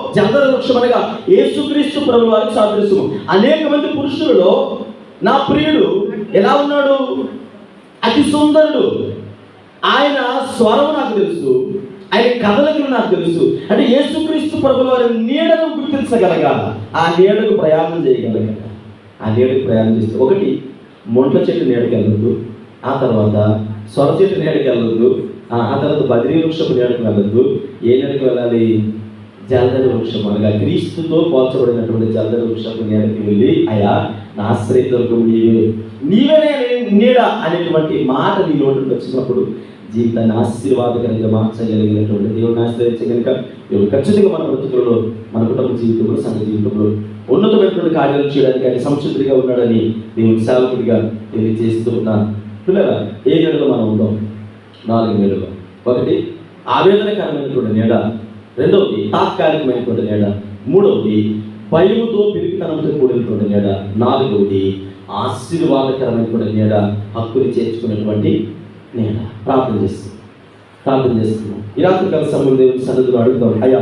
జంతర వృక్షం అనగా యేసుక్రీస్తు ప్రభు వారికి సాదృశ్యము. అనేక మంది పురుషులలో నా ప్రియుడు ఎలా ఉన్నాడు? అతి సుందరుడు. ఆయన స్వరం నాకు తెలుసు. ఆయన కథలకి నాకు తెలుసు. అంటే యేసుక్రీస్తు ప్రభు వారి నీడను గుర్తించగలగాల ఆ నీడకు ప్రయాణం చేయగలగాల ఆ నీడకు ప్రయాణం చేస్తే ఒకటి మొంట్ల చెట్టు నీడకెళ్ళదు ఆ తర్వాత స్వర చెట్టు నీడకెళ్ళదు ఆ తర్వాత బద్రీ వృక్షపు నీడకు వెళ్ళద్దు. ఏ నీడకు వెళ్ళాలి? జలదర వృక్షం అనగా క్రీస్తుతో పోల్చబడినటువంటి జలదర వృక్షం నేలకి వెళ్ళి అయా నా ఆశ్రయతలకు నీవే. నీవనే నీడ అనేటువంటి మాట నీ నోటి వచ్చినప్పుడు జీవితాన్ని ఆశీర్వాదకరంగా మార్చగలిగినటువంటి దేవుడిని ఆశ్రయించగలిగ దేవుడు ఖచ్చితంగా మన బ్రతుకులలో మన కుటుంబ జీవితంలో సంఘ జీవితంలో ఉన్నతమైనటువంటి కార్యాలు చేయడానికి ఆయన సంశుద్ధిగా ఉన్నాడని దేవుని సేవకుడిగా తెలియజేస్తూ ఉన్నాను పిల్లల ఏ నెలలో మనం ఉందాం? నాలుగు నెలలో ఒకటి ఆవేదనకరమైనటువంటి నీడ. రెండవది తాత్కాలికమైనటువంటి నీడ మూడవది భయముతో పిరికితనంతో కూడినటువంటి నీడ నాలుగవది ఆశీర్వాదకరమైనటువంటి నీడ హక్కుని చేర్చుకున్నటువంటి నీడ ప్రార్థన చేస్తుంది ప్రార్థన చేస్తున్నాం. ఈ రాత్రి కాల సమయంలో దేవుని సన్నిధిలో అడుగుతాం అయ్యా